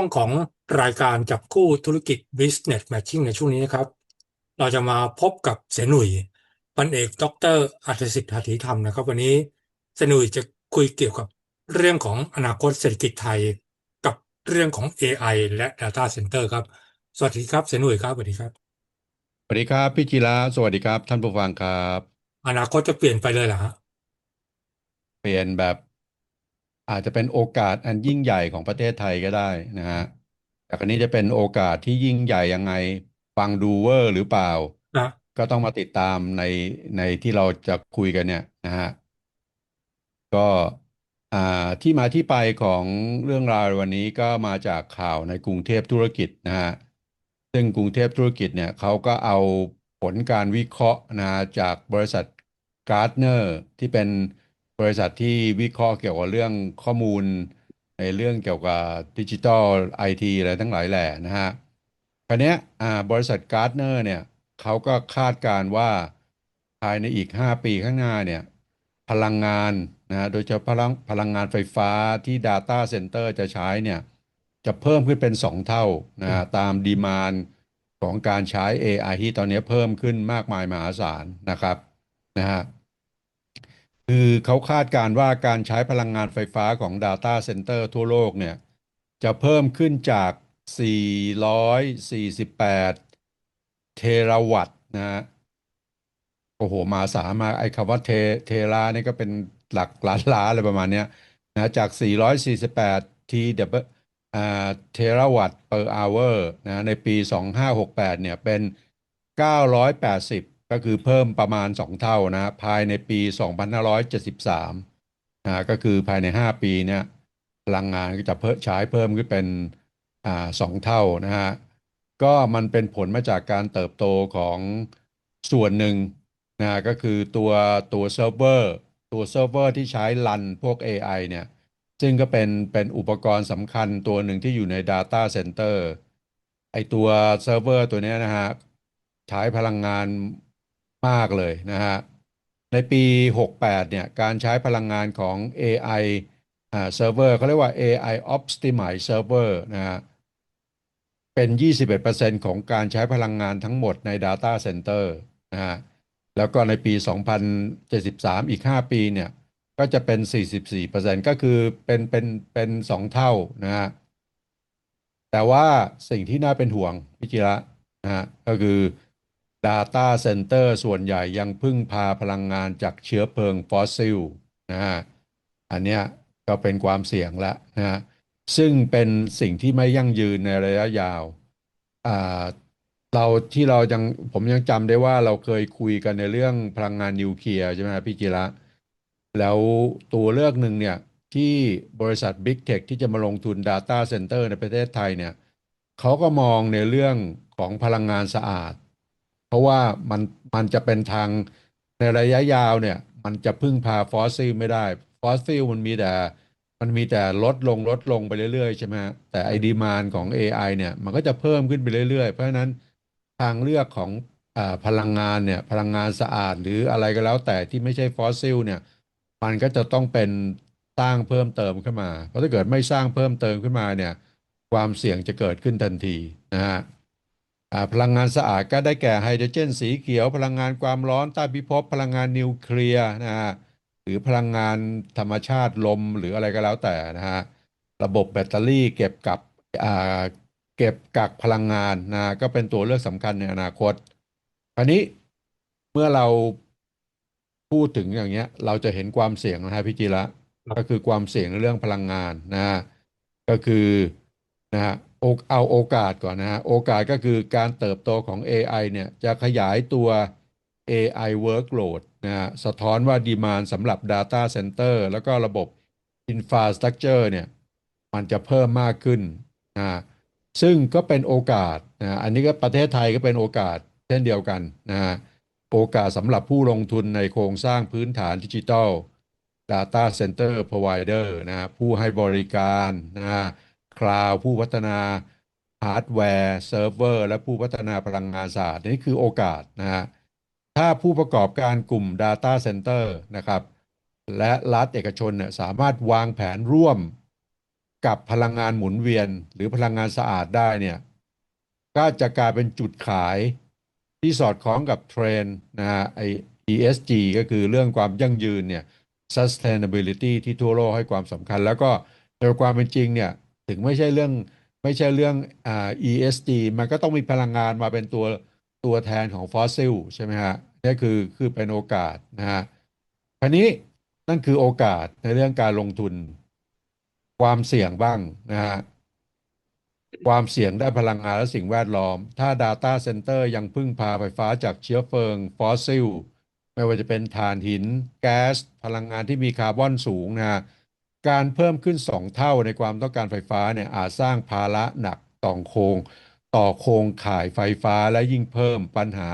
ช่วงของรายการจับคู่ธุรกิจ Business Matching ในช่วงนี้นะครับ เราจะมาพบกับเสยหนุ่ยพันเอกดรอัตสิทธิ์หาถีธรรมนะครับ วันนี้เสยหนุ่ยจะคุยเกี่ยวกับเรื่องของอนาคตเศรษฐกิจไทย กับเรื่องของ AI และ Data Center ครับ สวัสดีครับเสยหนุ่ยครับสวัสดีครับสวัสดีครับ พี่กีฬาสวัสดีครับ ท่านผู้ฟังครับ อนาคตจะเปลี่ยนไปเลยเหรอฮะเปลี่ยนแบบ อาจจะเป็นโอกาสอันยิ่งใหญ่ของประเทศไทยก็ได้นะฮะแต่คราวนี้จะเป็นโอกาสที่ยิ่งใหญ่ยังไงฟังดูเวอร์หรือเปล่านะก็ต้องมาติดตามในในที่เราจะคุยกันเนี่ยนะฮะก็อ่าที่มาที่ไปของเรื่องราววันนี้ก็มาจากข่าวในกรุงเทพธุรกิจนะฮะซึ่งกรุงเทพธุรกิจเนี่ยเขาก็เอาผลการวิเคราะห์นะจากบริษัทการ์ดเนอร์ที่เป็น บริษัทที่วิเคราะห์เกี่ยวกับเรื่องข้อมูล ในเรื่องเกี่ยวกับดิจิทัลไอทีอะไรทั้งหลายแหล่นะฮะคราวเนี้ยบริษัทการ์ดเนอร์เนี่ยเขาก็คาดการณ์ว่าภายในอีก 5 ปีข้างหน้าเนี่ยพลังงานนะโดยเฉพาะพลังพลังงานไฟฟ้าที่ Data Center จะใช้เนี่ยจะเพิ่มขึ้นเป็น 2 เท่านะฮะตามดีมานของการใช้ AI ที่ตอนนี้เพิ่มขึ้นมากมายมหาศาลนะครับนะฮะ คือเขาคาดการณ์ว่าการใช้พลังงานไฟฟ้าของ Data Center ทั่วโลกเนี่ย จะเพิ่มขึ้นจาก 448 เทราวัตต์นะฮะโอ้โห มาศามาไอ้คำว่าเทเทรานี่ก็เป็นหลักล้านล้านอะไรประมาณเนี้ยนะจาก 448ทีเดบอ่าเทราวัตต์ per hour นะในปี 2568 เนี่ยเป็น 980 ก็คือเพิ่มประมาณ 2 เท่านะภายในปี 2573นะก็คือภายใน 5 ปีเนี่ยพลังงานก็จะเพิ่มใช้เพิ่มขึ้นเป็นอ่าสองเท่านะฮะก็มันเป็นผลมาจากการเติบโตของส่วนหนึ่งนะก็คือตัวตัวเซิร์ฟเวอร์ตัวเซิร์ฟเวอร์ที่ใช้รันพวก AI เนี่ยซึ่งก็เป็นเป็นอุปกรณ์สำคัญตัวหนึ่งที่อยู่ใน Data Center ไอตัวเซิร์ฟเวอร์ตัวเนี้ยนะฮะใช้พลังงาน มากเลยนะฮะ ในปี 68 เนี่ย การใช้พลังงานของ AI อ่าเซิร์ฟเวอร์เขาเรียกว่า AI Optimized Server นะฮะ เป็น 21%ของการใช้พลังงานทั้งหมดใน Data Center นะฮะ แล้วก็ในปี 2073 อีก 5 ปีเนี่ย ก็จะเป็น 44%ก็คือเป็นเป็นเป็นสองเท่านะฮะ แต่ว่าสิ่งที่น่าเป็นห่วงพี่จิระนะฮะ ก็คือ Data Center ส่วนใหญ่ยังพึ่งพาพลังงานจากเชื้อเพลิงฟอสซิลนะฮะอันเนี้ยก็เป็นความเสี่ยงแล้วนะฮะซึ่งเป็นสิ่งที่ไม่ยั่งยืนในระยะยาวอ่าเราที่เรายังผมยังจำได้ว่าเราเคยคุยกันในเรื่องพลังงานนิวเคลียร์ใช่ไหมพี่จิระ แล้วตัวเลือกหนึ่งเนี่ย ที่บริษัท Big Tech ที่จะมาลงทุน Data Center ในประเทศไทยเนี่ยเขาก็มองในเรื่องของพลังงานสะอาด เพราะว่ามันมันจะเป็นทางในระยะยาวเนี่ย มันจะพึ่งพาฟอสซิลไม่ได้ ฟอสซิลมันมีแต่มันมีแต่ลดลงลดลงไปเรื่อยๆ ใช่ไหมแต่ไอดีมานของ AI เนี่ย มันก็จะเพิ่มขึ้นไปเรื่อยๆ เพราะฉะนั้นทางเลือกของอ่าพลังงานเนี่ยพลังงานสะอาดหรืออะไรก็แล้วแต่ที่ไม่ใช่ฟอสซิลเนี่ย มันก็จะต้องเป็นสร้างเพิ่มเติมขึ้นมา เพราะถ้าเกิดไม่สร้างเพิ่มเติมขึ้นมาเนี่ย ความเสี่ยงจะเกิดขึ้นทันทีนะฮะ พลังงานสะอาดก็ได้แก่ไฮโดรเจนสีเขียว พลังงานความร้อนใต้พิภพพลังงานนิวเคลียร์นะฮะหรือพลังงานธรรมชาติลมหรืออะไรก็แล้วแต่นะฮะระบบแบตเตอรี่เก็บกับอ่าเก็บกักพลังงานนะก็เป็นตัวเลือกสำคัญในอนาคตคราวนี้เมื่อเราพูดถึงอย่างเงี้ย เราจะเห็นความเสี่ยงนะฮะพี่จีระก็คือความเสี่ยงในเรื่องพลังงานนะฮะก็คือนะฮะ เอาโอกาสก่อนนะฮะโอกาสก็คือการเติบโตของ AI เนี่ยจะขยายตัว AI workload นะฮะสะท้อนว่าดีมานสำหรับ Data Center แล้วก็ระบบ Infrastructure เนี่ยมันจะเพิ่มมากขึ้นนะซึ่งก็เป็นโอกาสนะอันนี้ก็ประเทศไทยก็เป็นโอกาสเช่นเดียวกันนะโอกาสสำหรับผู้ลงทุนในโครงสร้างพื้นฐานดิจิทัล Data Center Provider นะฮะผู้ให้บริการนะ คลาวผู้พัฒนาฮาร์ดแวร์เซิร์ฟเวอร์และผู้พัฒนาพลังงานสะอาดนี่คือโอกาสนะฮะถ้าผู้ประกอบการกลุ่ม Data Center นะครับ และรัฐเอกชนเนี่ยสามารถวางแผนร่วมกับพลังงานหมุนเวียน หรือพลังงานสะอาดได้เนี่ย ก็จะกลายเป็นจุดขายที่สอดคล้องกับเทรนนะฮะไอ ESG ก็คือเรื่องความยั่งยืนเนี่ย sustainability ที่ทั่วโลกให้ความสำคัญ แล้วก็โดยความเป็นจริงเนี่ย ถึงไม่ใช่เรื่องไม่ใช่เรื่องอ่า ESG มันก็ต้องมีพลังงานมาเป็นตัวตัวแทนของฟอสซิลใช่ไหมฮะนี่คือคือเป็นโอกาสนะฮะคราวนี้นั่นคือโอกาสในเรื่องการลงทุน ความเสี่ยงบ้างนะฮะความเสี่ยงด้านพลังงานและสิ่งแวดล้อม ถ้า Data Center ยังพึ่งพาไฟฟ้าจากเชื้อเพลิงฟอสซิล ไม่ว่าจะเป็นถ่านหิน แก๊ส พลังงานที่มีคาร์บอนสูงนะฮะ การเพิ่มขึ้นสองเท่าในความต้องการไฟฟ้าเนี่ยอาจสร้างภาระหนักต่อโครง ต่อโครงข่ายไฟฟ้าและยิ่งเพิ่มปัญหา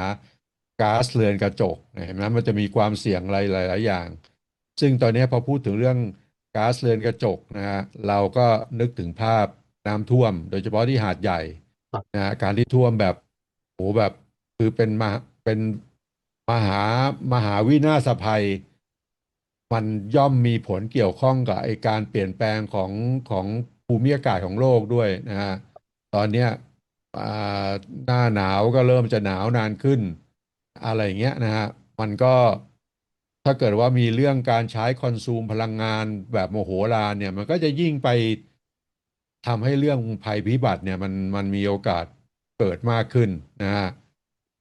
ก๊าซเรือนกระจกเห็นไหมมันจะมีความเสี่ยงหลายๆอย่าง ซึ่งตอนนี้พอพูดถึงเรื่องก๊าซเรือนกระจกนะฮะเราก็นึกถึงภาพน้ำท่วม โดยเฉพาะที่หาดใหญ่นะการที่ท่วมแบบโหแบบคือเป็นมาเป็นมหามหาวินาศภัย มันย่อมมีผลเกี่ยวข้องกับไอการเปลี่ยนแปลงของของภูมิอากาศของโลกด้วยนะฮะตอนเนี้ยหน้าหนาวก็เริ่มจะหนาวนานขึ้น อะไรอย่างเงี้ยนะฮะมันก็ถ้าเกิดว่ามีเรื่องการใช้คอนซูมพลังงานแบบโมโหลารเนี่ย มันก็จะยิ่งไปทำให้เรื่องภัยพิบัติเนี่ยมันมันมีโอกาสเกิดมากขึ้นนะฮะ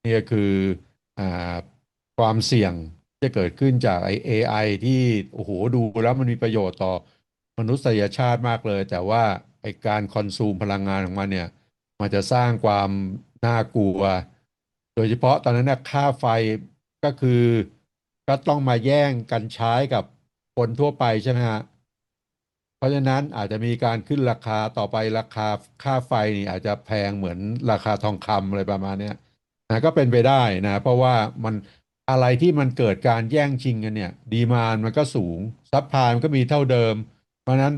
นี่คืออความเสี่ยง จะเกิดขึ้นจากไอ AI ที่โอ้โหดูแล้วมันมีประโยชน์ต่อมนุษยชาติมากเลย แต่ว่าไอการคอนซูมพลังงานของมันเนี่ย มันจะสร้างความน่ากลัว โดยเฉพาะตอนนั้นนะค่าไฟก็คือ ก็ต้องมาแย่งกันใช้กับคนทั่วไปใช่ไหมฮะเพราะฉะนั้นอาจจะมีการขึ้นราคาต่อไปราคาค่าไฟนี่อาจจะแพงเหมือนราคาทองคำอะไรประมาณนี้นะก็เป็นไปได้นะ เพราะว่ามัน อะไรที่มันเกิดการแย่งชิงกันเนี่ย ดีมานมันก็สูงซัพพลายมันก็มีเท่าเดิม เพราะนั้น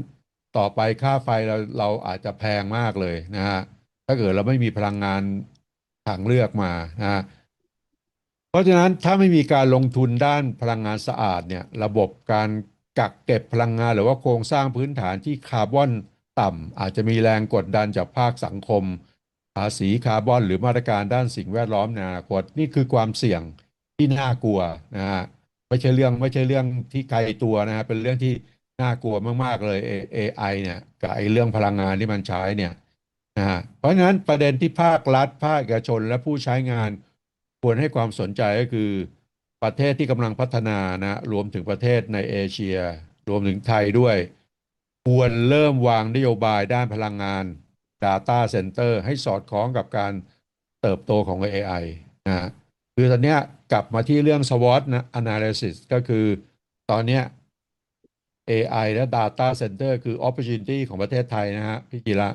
ต่อไปค่าไฟเราเราอาจจะแพงมากเลยนะฮะถ้าเกิดเราไม่มีพลังงานทางเลือกมานะฮะเพราะฉะนั้นถ้าไม่มีการลงทุนด้านพลังงานสะอาดเนี่ย ระบบการกักเก็บพลังงานหรือว่าโครงสร้างพื้นฐานที่คาร์บอนต่ำอาจจะมีแรงกดดันจากภาคสังคมภาษีคาร์บอน หรือมาตรการด้านสิ่งแวดล้อมในอนาคตนี่คือความเสี่ยง ที่น่ากลัวนะฮะไม่ใช่เรื่องไม่ใช่เรื่องที่ไกลตัวนะฮะเป็นเรื่องที่น่ากลัวมากๆเลย AI เนี่ยกับไอ้เรื่องพลังงานที่มันใช้เนี่ยนะฮะเพราะฉะนั้นประเด็นที่ภาครัฐภาคเอกชนและผู้ใช้งานควรให้ความสนใจก็คือประเทศที่กำลังพัฒนานะรวมถึงประเทศในเอเชีย รวมถึงไทยด้วย ควรเริ่มวางนโยบายด้านพลังงาน Data Center ให้สอดคล้องกับการเติบโตของ AI นะ คือตอนเนี้ยกลับมาที่เรื่อง SWOT นะ Analysis ก็คือตอนเนี้ย AI และ Data Center คือ Opportunity ของประเทศไทยนะฮะพี่กีระ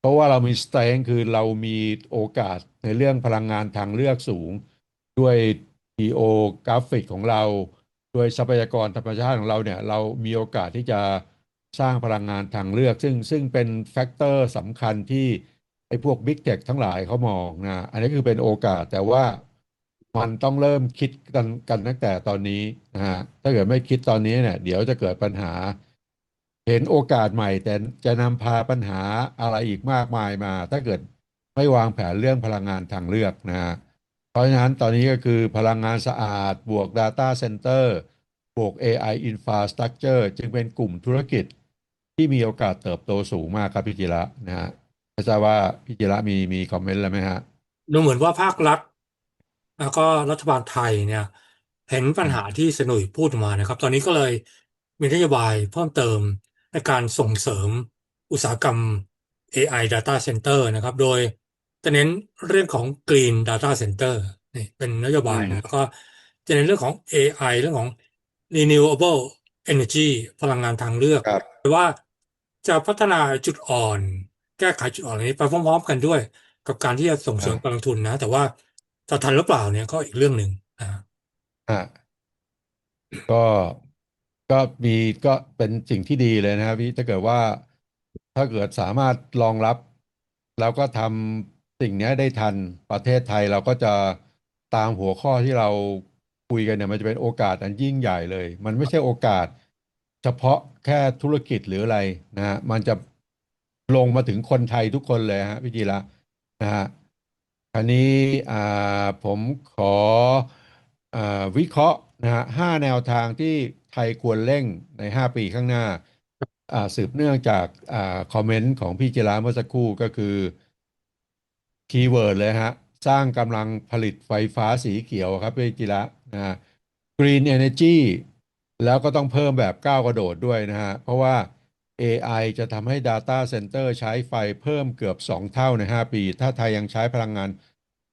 เพราะว่าเรามี strength คือเรามีโอกาสในเรื่องพลังงานทางเลือกสูง ด้วย geo กราฟิกของเรา ด้วยทรัพยากรธรรมชาติของเราเนี่ย เรามีโอกาสที่จะสร้างพลังงานทางเลือก ซึ่งซึ่งเป็นแฟกเตอร์สำคัญที่ไอ้พวก Big Tech ทั้งหลายเขามองนะ อันนี้คือเป็นโอกาสแต่ว่า มันต้องเริ่มคิดกันกันตั้งแต่ตอนนี้นะฮะถ้าเกิดไม่คิดตอนนี้เนี่ย เดี๋ยวจะเกิดปัญหา เห็นโอกาสใหม่ แต่จะนำพาปัญหาอะไรอีกมากมายมา ถ้าเกิดไม่วางแผนเรื่องพลังงานทางเลือกนะฮะเพราะฉะนั้นตอนนี้ก็คือพลังงานสะอาด บวก Data Center บวก AI Infrastructure จึงเป็นกลุ่มธุรกิจที่มีโอกาสเติบโตสูงมากครับพี่จิระนะฮะไม่ทราบว่าพี่จิระมีมีคอมเมนต์อะไรไหมฮะดูเหมือนว่าภาครัฐ แล้วก็รัฐบาลไทยเนี่ยเห็นปัญหาที่สนุยพูดมานะครับ ตอนนี้ก็เลยมีนโยบายเพิ่มเติมในการส่งเสริมอุตสาหกรรม AI Data Center นะครับ โดยจะเน้นเรื่องของ Green Data Center นี่เป็นนโยบายนะแล้วก็จะเน้นเรื่องของ AI เรื่องของ Renewable Energy พลังงานทางเลือกครับแต่ว่าจะพัฒนาจุดอ่อน แก้ไขจุดอ่อนนี้ไปพร้อมๆกันด้วย กับการที่จะส่งเสริมการลงทุนนะ แต่ว่า จะทันหรือเปล่าเนี่ยก็อีกเรื่องหนึ่งนะอะก็ก็มีก็เป็นสิ่งที่ดีเลยนะครับพี่ถ้าเกิดว่าถ้าเกิดสามารถรองรับ แล้วก็ทำสิ่งนี้ได้ทันประเทศไทยเราก็จะตามหัวข้อที่เราคุยกันเนี่ยมันจะเป็นโอกาสอันยิ่งใหญ่เลย มันไม่ใช่โอกาส เฉพาะแค่ธุรกิจหรืออะไรนะฮะมันจะลงมาถึงคนไทยทุกคนเลยฮะพี่จีระนะฮะ คราวนี้ผมขออวิเคราะห์นะฮะห้าแนวทางที่ไทยควรเร่งใน 5 ปีข้างหน้า สืบเนื่องจากอคอมเมนต์ของพี่จิระเมื่อสักครู่ก็คือคีย์เวิร์ดเลยฮะ สร้างกำลังผลิตไฟฟ้าสีเขียวครับพี่จิระนะฮะ Green Energy แล้วก็ต้องเพิ่มแบบก้าวกระโดดด้วยนะฮะ เพราะว่า AI จะทำให้ Data Center ใช้ไฟเพิ่มเกือบ 2 เท่าใน 5 ปี ถ้าไทยยังใช้พลังงาน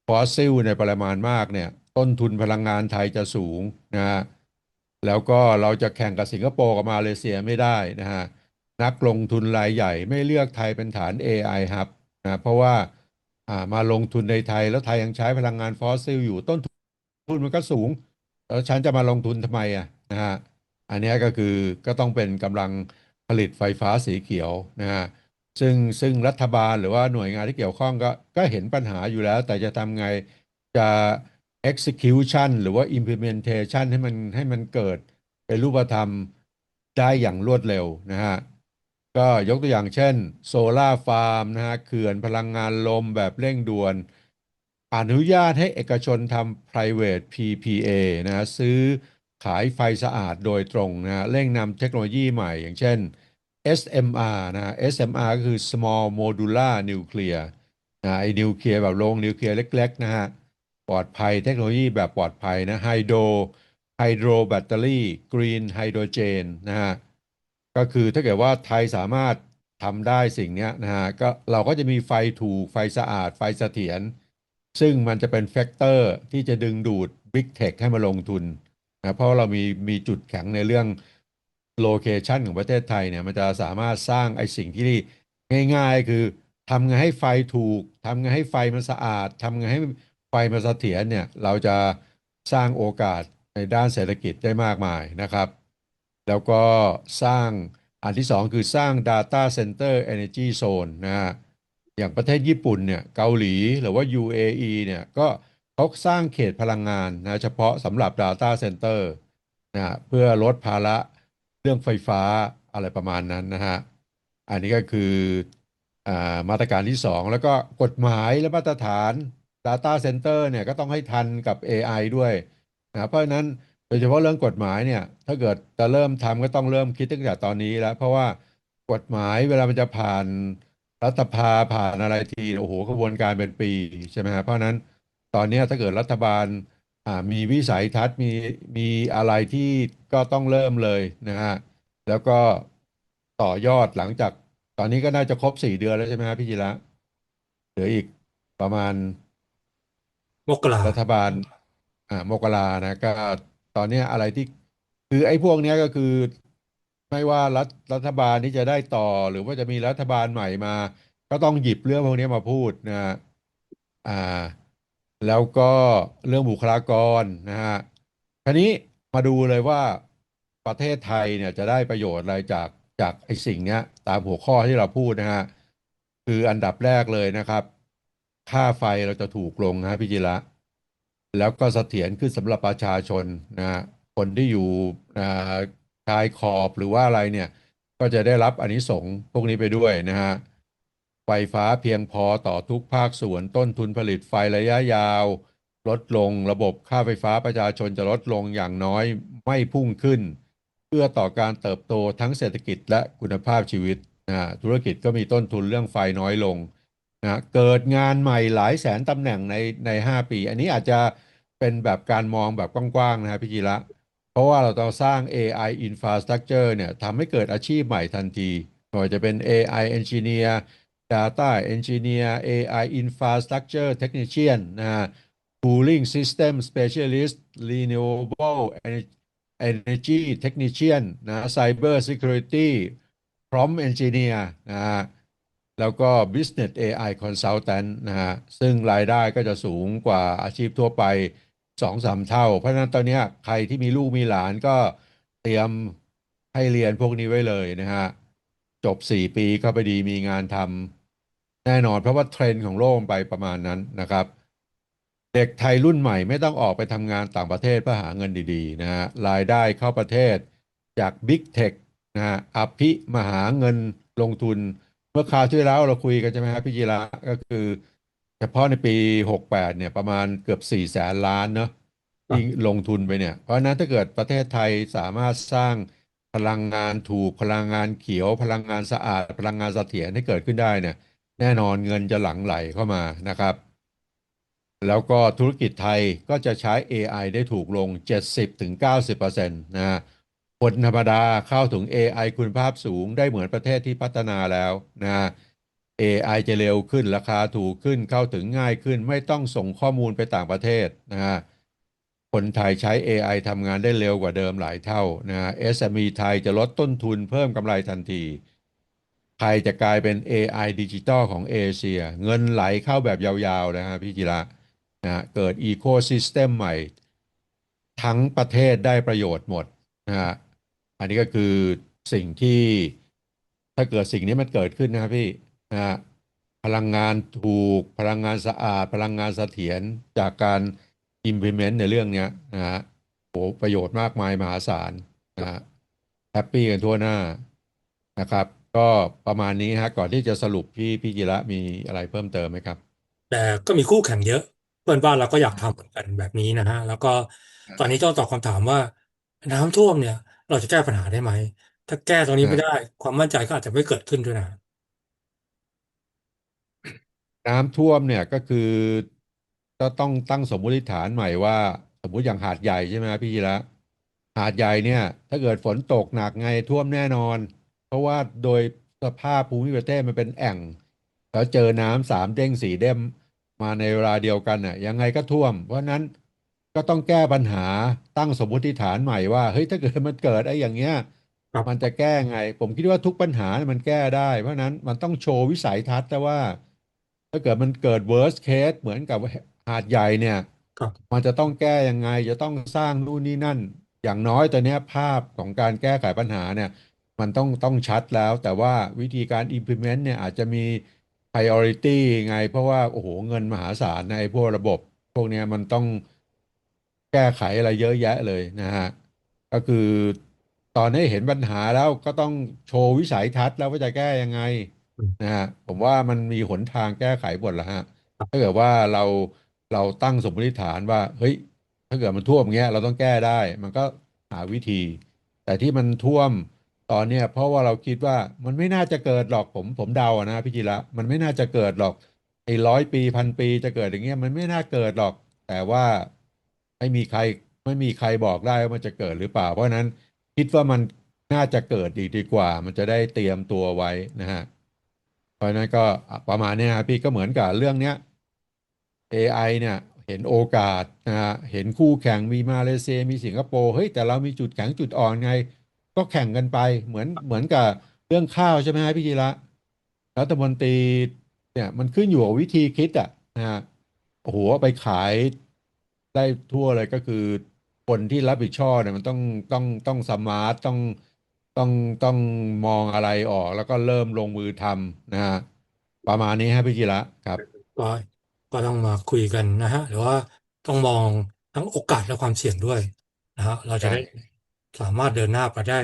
ฟอสซิลในปริมาณมากเนี่ย ต้นทุนพลังงานไทยจะสูงนะฮะ แล้วก็เราจะแข่งกับสิงคโปร์กับมาเลเซียไม่ได้นะฮะ นักลงทุนรายใหญ่ไม่เลือกไทยเป็นฐาน AI ครับนะเพราะว่าอ่ามาลงทุนในไทยแล้วไทยยังใช้พลังงานฟอสซิลอยู่ต้นทุนมันก็สูง แล้วฉันจะมาลงทุนทำไมอะนะฮะ อันนี้ก็คือก็ต้องเป็นกำลัง ผลิตไฟฟ้าสีเขียวนะฮะซึ่งซึ่งรัฐบาลหรือว่าหน่วยงานที่เกี่ยวข้องก็ก็เห็นปัญหาอยู่แล้ว แต่จะทำไงจะ execution หรือว่า implementation ให้มันให้มันเกิดเป็นรูปธรรมได้อย่างรวดเร็วนะฮะก็ยกตัวอย่างเช่นโซลาฟาร์มนะฮะเขื่อนพลังงานลมแบบเร่งด่วน อนุญาตให้เอกชนทำ private PPA นะฮะซื้อ ขายไฟสะอาดโดยตรงนะฮะเร่งนำเทคโนโลยีใหม่อย่างเช่น SMR นะ SMR ก็คือ small modular nuclear นะไอ้นิวเคลียร์แบบโรงนิวเคลียร์เล็ก ๆ นะฮะ ปลอดภัยเทคโนโลยีแบบปลอดภัยนะไฮโดไฮโดรแบตเตอรี่กรีนไฮโดรเจนนะฮะ ก็คือถ้าเกิดว่าไทยสามารถทำได้สิ่งนี้นะฮะก็เราก็จะมีไฟถูก ไฟสะอาดไฟเสถียรซึ่งมันจะเป็นแฟกเตอร์ที่จะดึงดูด Big Tech ให้มาลงทุน นะเพราะเรามีมีจุดแข็งในเรื่องโลเคชันของประเทศไทยเนี่ยมันจะสามารถสร้างไอ้สิ่งที่ง่าย ๆ คือทำไงให้ไฟถูกทำไงให้ไฟมันสะอาดทำไงให้ไฟมันเสถียรเนี่ยเราจะสร้างโอกาสในด้านเศรษฐกิจได้มากมายนะครับ แล้วก็สร้างอันที่สองคือสร้าง Data Center Energy Zone นะฮะอย่างประเทศญี่ปุ่นเนี่ยเกาหลีหรือว่า UAE เนี่ยก็ เขาสร้างเขตพลังงานนะเฉพาะสำหรับ Data Center นะฮะเพื่อลดภาระเรื่องไฟฟ้าอะไรประมาณนั้นนะฮะ อันนี้ก็คืออมาตรการที่สองแล้วก็กฎหมายและมาตรฐาน Data Center เนี่ยก็ต้องให้ทันกับ AI ด้วยนะเพราะฉะนั้นโดยเฉพาะเรื่องกฎหมายเนี่ยถ้าเกิดจะเริ่มทำก็ต้องเริ่มคิดตั้งแต่ตอนนี้แล้ว เพราะว่ากฎหมายเวลามันจะผ่านรัฐสภาผ่านอะไรทีโอ้โหกระบวนการเป็นปีใช่ไหมฮะเพราะนั้น ตอนเนี้ยถ้าเกิดรัฐบาลอ่ามีวิสัยทัศน์มีมีอะไรที่ก็ต้องเริ่มเลยนะฮะแล้วก็ต่อยอดหลังจากตอนนี้ก็น่าจะครบสี่เดือนแล้วใช่ไหมฮะพี่จิระเหลืออีกประมาณมกรารัฐบาลอ่ามกรานะก็ตอนเนี้ยอะไรที่คือไอ้พวกเนี้ยก็คือไม่ว่ารัฐรัฐบาลนี้จะได้ต่อหรือว่าจะมีรัฐบาลใหม่มา ก็ต้องหยิบเรื่องพวกนี้มาพูดนะฮะอ่า แล้วก็เรื่องบุคลากรนะฮะคราวนี้มาดูเลยว่าประเทศไทยเนี่ยจะได้ประโยชน์อะไรจากจากไอ้สิ่งเนี้ย ตามหัวข้อที่เราพูดนะฮะคืออันดับแรกเลยนะครับ ค่าไฟเราจะถูกลงนะพี่จิระแล้วก็เสถียรขึ้นสำหรับประชาชนนะฮะคนที่อยู่อ่าชายขอบหรือว่าอะไรเนี่ย ก็จะได้รับอานิสงส์พวกนี้ไปด้วยนะฮะ ไฟฟ้าเพียงพอต่อทุกภาคส่วนต้นทุนผลิตไฟระยะยาว ลดลงระบบค่าไฟฟ้าประชาชนจะลดลงอย่างน้อยไม่พุ่งขึ้น เพื่อต่อการเติบโตทั้งเศรษฐกิจและคุณภาพชีวิตนะฮะธุรกิจก็มีต้นทุนเรื่องไฟน้อยลงนะเกิดงานใหม่หลายแสนตำแหน่งในในห้าปี อันนี้อาจจะเป็นแบบการมองแบบกว้างๆนะครับพี่จีระเพราะว่าเราต้องสร้าง AI infrastructure เนี่ยทำให้เกิดอาชีพใหม่ทันทีไม่ว่าจะเป็น AI engineer data engineer AI infrastructure technician นะ cooling system specialist renewable energy technician นะ cyber security prompt engineer นะฮะแล้วก็ Business AI Consultant นะฮะซึ่งรายได้ก็จะสูงกว่าอาชีพทั่วไปสองสามเท่า เพราะฉะนั้นตอนนี้ใครที่มีลูกมีหลานก็เตรียมให้เรียนพวกนี้ไว้เลยนะฮะ จบสี่ปีเข้าไปดีมีงานทำ แน่นอนเพราะว่าเทรนด์ของโลกไปประมาณนั้นนะครับ เด็กไทยรุ่นใหม่ไม่ต้องออกไปทำงานต่างประเทศเพื่อหาเงินดีๆนะฮะรายได้เข้าประเทศจาก Big Tech นะฮะอภิมหาเงินลงทุน เมื่อคราวที่แล้วเราคุยกันใช่ไหมครับพี่จีระก็คือ เฉพาะในปีหกแปดเนี่ยประมาณเกือบสี่แสนล้านเนอะที่ลงทุนไปเนี่ย เพราะฉะนั้นถ้าเกิดประเทศไทยสามารถสร้างพลังงานถูกพลังงานเขียว พลังงานสะอาด พลังงานเสถียรให้เกิดขึ้นได้เนี่ย แน่นอนเงินจะหลั่งไหลเข้ามานะครับ แล้วก็ธุรกิจไทยก็จะใช้ AI ได้ถูกลง 70-90%นะฮะคนธรรมดาเข้าถึง AI คุณภาพสูงได้เหมือนประเทศที่พัฒนาแล้วนะ AI จะเร็วขึ้นราคาถูกขึ้นเข้าถึงง่ายขึ้น ไม่ต้องส่งข้อมูลไปต่างประเทศนะฮะคนไทยใช้ AI ทำงานได้เร็วกว่าเดิมหลายเท่านะฮะ SME ไทยจะลดต้นทุนเพิ่มกำไรทันที ไทยจะกลายเป็น AI ดิจิตอลของเอเชีย เงินไหลเข้าแบบยาวๆนะฮะพี่จิระนะเกิดอีโคซิสเต็มใหม่ ทั้งประเทศได้ประโยชน์หมดนะฮะอันนี้ก็คือสิ่งที่ถ้าเกิดสิ่งนี้มันเกิดขึ้นนะครับพี่นะฮะพลังงานถูกพลังงานสะอาด พลังงานเสถียรจากการ implement ในเรื่องเนี้ยนะฮะโหประโยชน์มากมายมหาศาลนะฮะแฮปปี้กันทั่วหน้านะครับ ก็ประมาณนี้ฮะก่อนที่จะสรุปพี่พี่จิระมีอะไรเพิ่มเติมไหมครับ แต่ก็มีคู่แข่งเยอะเพื่อนบ้านเราก็อยากทำเหมือนกันแบบนี้นะฮะแล้วก็ตอนนี้ต้องตอบคำถามว่า น้ำท่วมเนี่ย เราจะแก้ปัญหาได้ไหม ถ้าแก้ตรงนี้ไม่ได้ ความมั่นใจก็อาจจะไม่เกิดขึ้นด้วยนะน้ำท่วมเนี่ยก็คือก็ต้องตั้งสมมุติฐานใหม่ว่า สมมุติอย่างหาดใหญ่ใช่ไหมครับพี่จิระหาดใหญ่เนี่ย ถ้าเกิดฝนตกหนักไงท่วมแน่นอน เพราะว่าโดยสภาพภูมิประเทศมันเป็นแอ่ง แล้วเจอน้ำสามเด้งสี่เด้มมาในเวลาเดียวกันน่ะยังไงก็ท่วม เพราะฉะนั้นก็ต้องแก้ปัญหาตั้งสมมติฐานใหม่ว่าเฮ้ยถ้าเกิดมันเกิดไอ้อย่างเงี้ยครับมันจะแก้ไง ผมคิดว่าทุกปัญหาเนี่ยมันแก้ได้ เพราะฉะนั้นมันต้องโชว์วิสัยทัศน์แต่ว่า ถ้าเกิดมันเกิด worst case เหมือนกับหาดใหญ่เนี่ยครับมันจะต้องแก้ยังไง จะต้องสร้างนู่นนี่นั่น อย่างน้อยตอนเนี้ยภาพของการแก้ไขปัญหาเนี่ย มันต้องต้องชัดแล้ว แต่ว่าวิธีการ implement เนี่ยอาจจะมี priority ไง เพราะว่าโอ้โหเงินมหาศาลในพวกระบบ พวกเนี้ยมันต้องแก้ไขอะไรเยอะแยะเลยนะฮะ ก็คือตอนนี้เห็นปัญหาแล้วก็ต้องโชว์วิสัยทัศน์แล้วว่าจะแก้ยังไงนะฮะผมว่ามันมีหนทางแก้ไขหมดแล้วฮะ ถ้าเกิดว่าเราเราตั้งสมมติฐานว่า เฮ้ย ถ้าเกิดมันท่วมเงี้ย เราต้องแก้ได้ มันก็หาวิธี แต่ที่มันท่วม ตอนเนี้ยเพราะว่าเราคิดว่ามันไม่น่าจะเกิดหรอกผมผมเดาอะนะพี่จิระมันไม่น่าจะเกิดหรอกไอ้ร้อยปีพันปีจะเกิดอย่างเงี้ยมันไม่น่าเกิดหรอก แต่ว่าไม่มีใครไม่มีใครบอกได้ว่ามันจะเกิดหรือเปล่า เพราะนั้นคิดว่ามันน่าจะเกิดดีดีกว่า มันจะได้เตรียมตัวไว้นะฮะเพราะนั้นก็ประมาณเนี้ยครพี่ก็เหมือนกับเรื่องเนี้ย AI เนี่ยเห็นโอกาสนะฮะเห็นคู่แข่งมีมาเลเซียมีสิงคโปร์เฮ้ยแต่เรามีจุดแข็งจุดอ่อนไง ก็แข่งกันไปเหมือนเหมือนกับเรื่องข้าวใช่ไหมฮะพี่จีระรัฐมนตรีเนี่ยมันขึ้นอยู่กับวิธีคิดอะนะฮะโอ้โหเอาไปขายได้ทั่วเลยก็คือคนที่รับผิดชอบเนี่ยมันต้องต้องต้องสมาร์ทต้องต้องต้องมองอะไรออก แล้วก็เริ่มลงมือทำนะฮะประมาณนี้ฮะพี่จีระครับก็ก็ต้องมาคุยกันนะฮะหรือว่าต้องมองทั้งโอกาสและความเสี่ยงด้วยนะฮะเราจะได้ สามารถเดินหน้าไปได้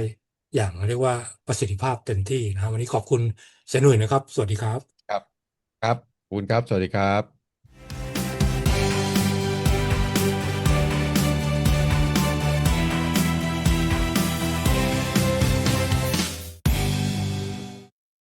อย่างเรียกว่าประสิทธิภาพเต็มที่นะฮะวันนี้ขอบคุณเสนุ่ยนะครับ สวัสดีครับ ครับ ครับคุณครับ สวัสดีครับ